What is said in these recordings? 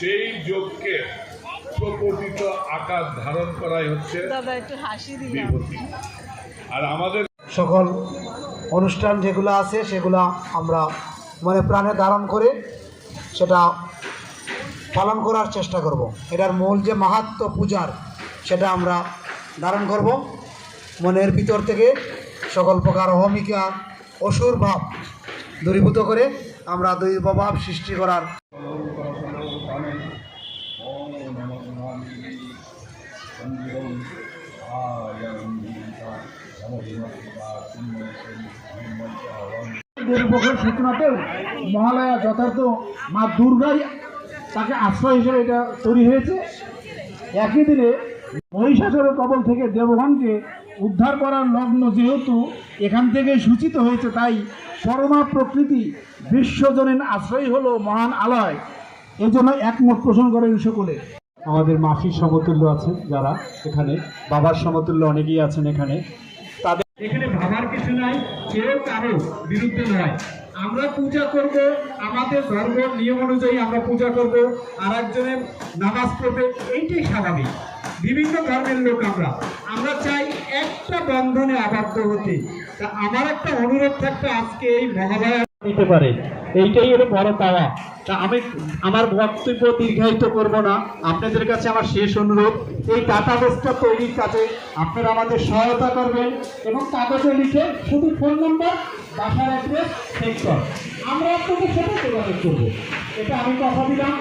সেই যোগকে প্রকটিত আকার ধারণ করাই হচ্ছে বিভূতি। আর আমাদের সকল অনুষ্ঠান যেগুলো আছে সেগুলো আমরা মানে প্রাণে ধারণ করে সেটা পালন করার চেষ্টা করব। এটার মূল যে মাহাত্ম পূজার সেটা আমরা ধারণ করব। মনের ভিতর থেকে সকল প্রকার অহমিকা অসুর ভাব দূরীভূত করে আমরা দৈব ভাব সৃষ্টি করার সূচনাতেও মহালয়া যথার্থ মা দুর্গাই তাকে আশ্রয় হিসেবে এটা তৈরি হয়েছে। একই দিনে মহিষাসুরের কবল থেকে দেবগণকে উদ্ধার করার লগ্ন যেহেতু এখান থেকে সূচিত হয়েছে, তাই পরমা প্রকৃতি বিশ্বজনীন আশ্রয় হলো মহান আলয়। এই জন্য একমত পোষণ করেন সকলে। আমাদের মাসির সমতুল্য আছেন যারা এখানে বাবার সমতুল্য অনেকেই আছেন এখানে। তাদের এখানে ভাবার কিছু নাই কেউ কারও বিরুদ্ধে নয় আমরা পূজা করব আমাদের ধর্ম নিয়ম অনুযায়ী আমরা পূজা করব আর একজনের নামাজ পড়বে এইটাই স্বাভাবিক। বিভিন্ন ধর্মের লোক আমরা। আমরা চাই একটা বন্ধনে আবদ্ধ হতে। তা আমার একটা অনুরোধ থাকবে আজকে এই মহালয়া দিতে পারে। এইটাই হলো বড় পাওয়া। তা আমি আমার বক্তব্য দীর্ঘায়িত করব না। আপনাদের কাছে আমার শেষ অনুরোধ, এই ডাটাবেসটা তৈরির কাজে আপনারা আমাদের সহায়তা করবেন এবং কাগজে লিখে শুধু ফোন নাম্বার বাসার অ্যাড্রেস সেক্টর আমরা আপনাদের সাথে যোগাযোগ করব। এটা আমি কথা দিলাম।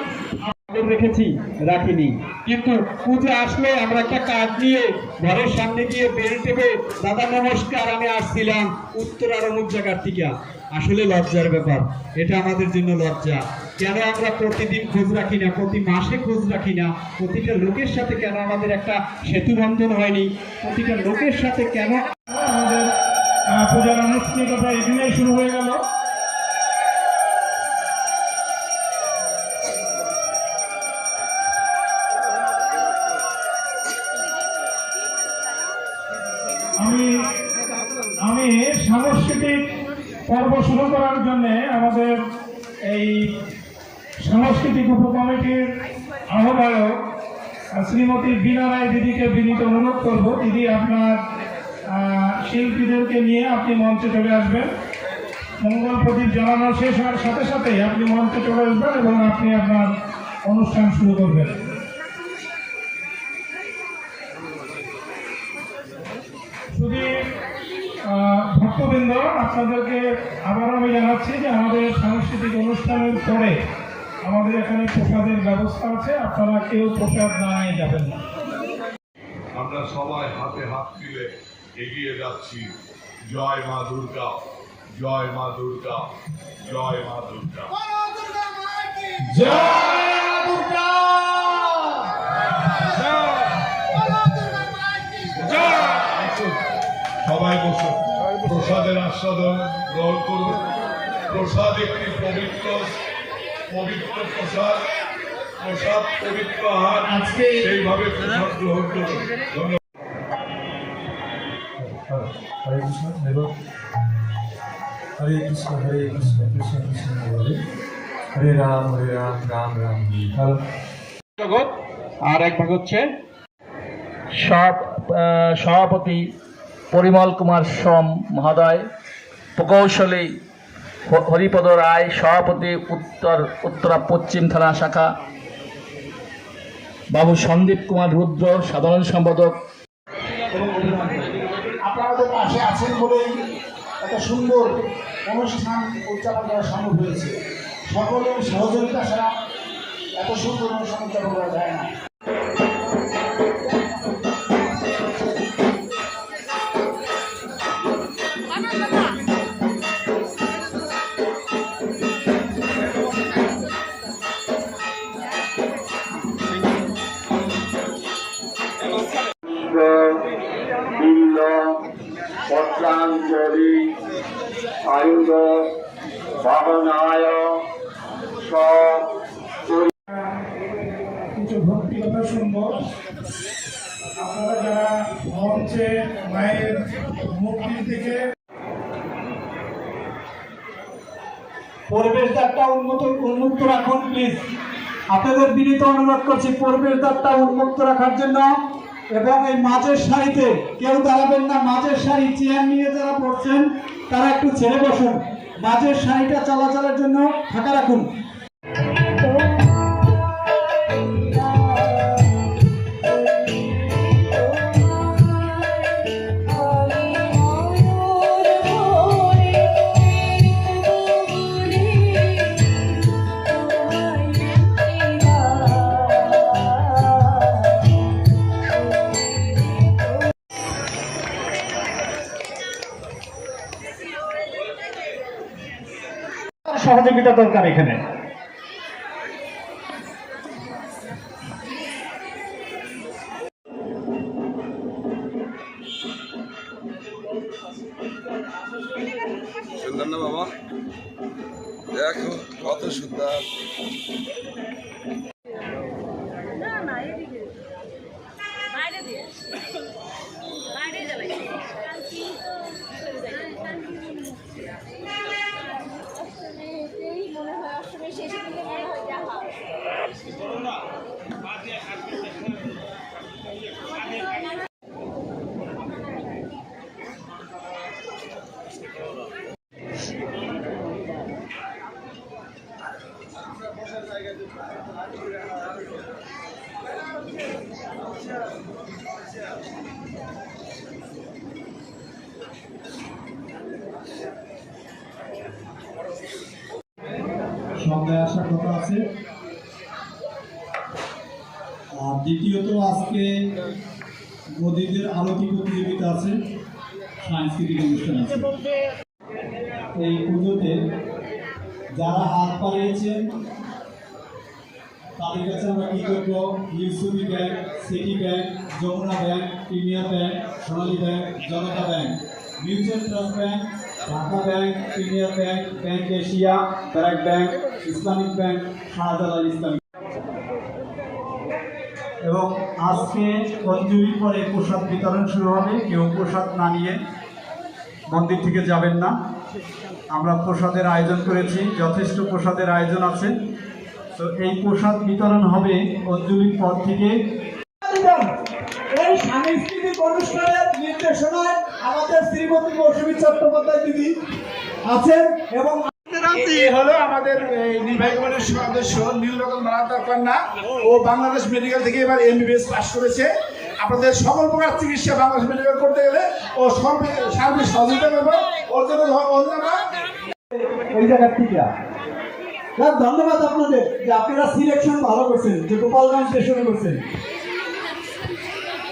রেখেছি, রাখিনি। কিন্তু পুজো আসলে আমরা একটা কাজ নিয়ে ঘরের সামনে গিয়ে বেল টেপে, দাদা নমস্কার, আমি আসছিলাম। উত্তর আর অমুক জায়গার থেকে আসলে লজ্জার ব্যাপার, এটা আমাদের জন্য লজ্জা। কেন আমরা প্রতিদিন খোঁজ রাখি না, প্রতি মাসে খোঁজ রাখি না? প্রতিটা লোকের সাথে কেন আমাদের একটা সেতু বন্ধন হয়নি? প্রতিটা লোকের সাথে কেন আমাদের পূজার আনুষ্ঠানিকতা এখানেই শুরু হয়ে গেল? আমি আমি সাংস্কৃতিক পর্ব শুরু করার জন্য আমাদের এই সাংস্কৃতিক উপকমিটির আহ্বায়ক শ্রীমতী বীণা রায় দিদিকে বিনীত অনুরোধ করব। দিদি, আপনার শিল্পীদেরকে নিয়ে আপনি মঞ্চে চলে আসবেন। মঙ্গল প্রদীপ জ্বালানো শেষ হওয়ার সাথে সাথে আপনি মঞ্চে চলে আসবেন এবং আপনি আপনার অনুষ্ঠান শুরু করবেন। ভক্তবৃন্দ আপনাদেরকে আবারও আমি জানাচ্ছি যে আমাদের সাংস্কৃতিক অনুষ্ঠানের পরে আমাদের এখানে প্রসাদের ব্যবস্থা আছে। আপনারা কেউ প্রসাদ না নিয়ে যাবেন না। আমরা সবাই হাতে হাত মিলে এগিয়ে যাচ্ছি। জয় মা দুর্গা জয় মা দুর্গা জয় মা দুর্গা! আসুন, সবাই বসুন। প্রসাদের আস্বাদন গ্রহণ করুন। প্রসাদ একটি পবিত্র পবিত্র প্রসাদ। প্রসাদ পবিত্র আহার। সেইভাবে প্রসাদ গ্রহণ করুন। ধন্যবাদ। হরে কৃষ্ণ হরে হরে কৃষ্ণ হরে কৃষ্ণ কৃষ্ণ কৃষ্ণ হরে হরে রাম হরে রাম রাম রাম জগৎ আর এক ভাগ হচ্ছে সভাপতি পরিমল কুমার সোম মহোদয়, প্রকৌশলী হরিপদ রায়, সভাপতি উত্তর, উত্তরা পশ্চিম থানা শাখা, বাবু সন্দীপ কুমার রুদ্র, সাধারণ সম্পাদক। আপনারা পাশে আছেন বলেই একটা সুন্দর অনুষ্ঠান উদযাপন করা সম্ভব হয়েছে। সকলের সহযোগিতা ছাড়া এত সুন্দর অনুষ্ঠান উদযাপন করা যায় না। পত্রাঞ্জলি আয়ুধ ভাবনায় কিছু ভক্তি কথা আপনারা যারা মঞ্চে, মায়ের মূর্তির থেকে পরিবেশটা একটা উন্নত উন্মুক্ত রাখুন প্লিজ আপনাদের বিনীত অনুরোধ করছি পরিবেশ দ্বারটা উন্মুক্ত রাখার জন্য এবং এই মাঝের সারিতে কেউ দাঁড়াবেন না। মাঝের সারি চেয়ার নিয়ে যারা পড়ছেন, তারা একটু ছেড়ে বসুন। মাঝের সারিটা চলাচলের জন্য ফাঁকা রাখুন। সহযোগিতা দরকার এখানে। সুন্দর না বাবা? দেখো কত সুন্দর না না এদিকে বাইরে দিয়ে বাইরে জ্বালাই মনে হয় অষ্টমীর শেষের দিকে মনে হয় দেখা সন্ধ্যায় আসার কথা আছে? আর দ্বিতীয়ত আজকে নদীদের আরতি প্রতিযোগিতা আছে, সাংস্কৃতিক অনুষ্ঠান আছে। এই পুজোতে যারা হাত পাড়িয়েছেন তাদের কাছে আমরা কি করব? Bank, city bank, Jamuna bank premier bank, Sonali bank, Janata bank, mutual trust bank Dhaka bank premier bank bank Asia BRAC bank Islamic bank Shahjalal Islamic এবং আজকে অঞ্জলির পরে প্রসাদ বিতরণ শুরু হবে। কেউ প্রসাদ না নিয়ে মন্দির থেকে যাবেন না। আমরা প্রসাদের আয়োজন করেছি, যথেষ্ট প্রসাদের আয়োজন আছে। তো এই প্রসাদ বিতরণ হবে অঞ্জলির পর থেকে। এই সাংস্কৃতিক অনুষ্ঠানের নির্দেশনায় আমাদের শ্রীমতী মৌসুমী চট্টোপাধ্যায় দিদি আছেন এবং হলো আমাদের নির্বাহী কমিটির সদস্য নীলরতন মালাতার কন্যা। ও বাংলাদেশ মেডিকেল থেকে এবার এমবিবিএস পাস করেছে। আপনাদের সকল প্রকার চিকিৎসা বাংলাদেশ মেডিকেল করতে গেলে ও সার্বিক সহযোগিতা করব। ওর জন্য ধন্যবাদ আপনাদের যে আপনারা সিলেকশন ভালো করছেন যে গোপালগঞ্জ স্টেশনে করছেন।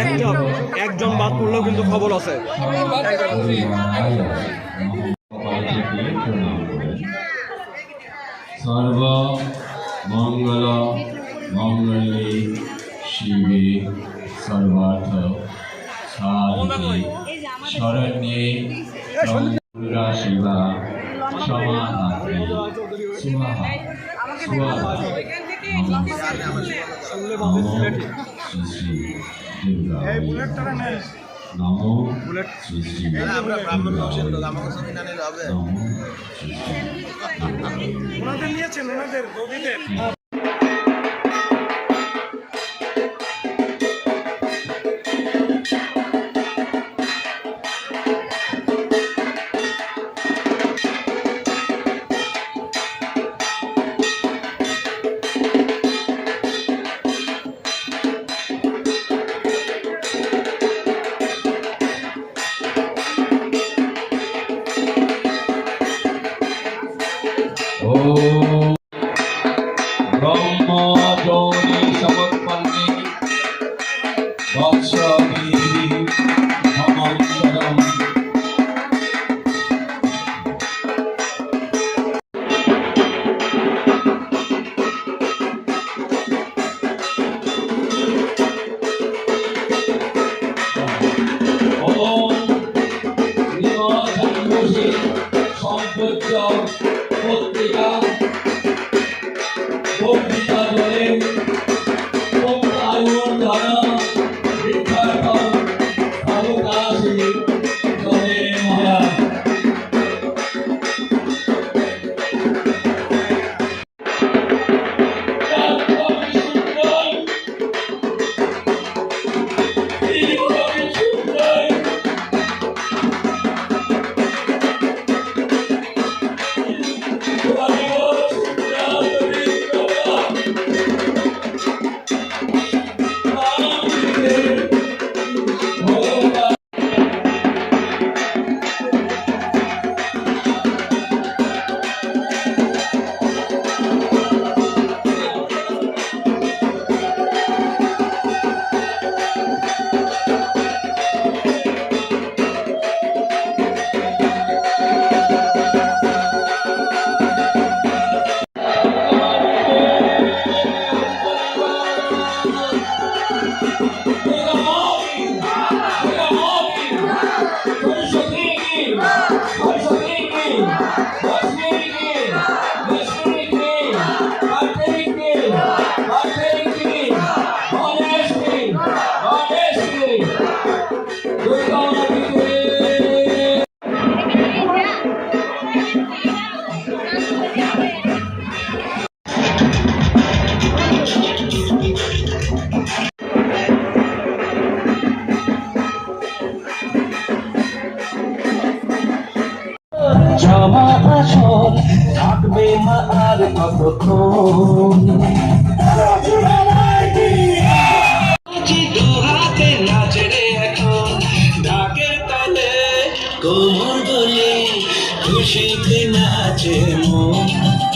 একজন একজন বাদ পড়লেও কিন্তু খবর আছে। সর্ব মঙ্গল মঙ্গলে শিবে সর্বার্থ সাধিকে শরণ্যে দুর্গা শিবা সমাধাত্রী সুমাহা সুয়াহা নমো শ্রী শ্রী দুর্গা নমো শ্রী শ্রী দুর্গা নমো শ্রী শ্রী ওনাদের নিয়েছেন ওনাদের 你好高 বলে খুশিতে নাচে মন।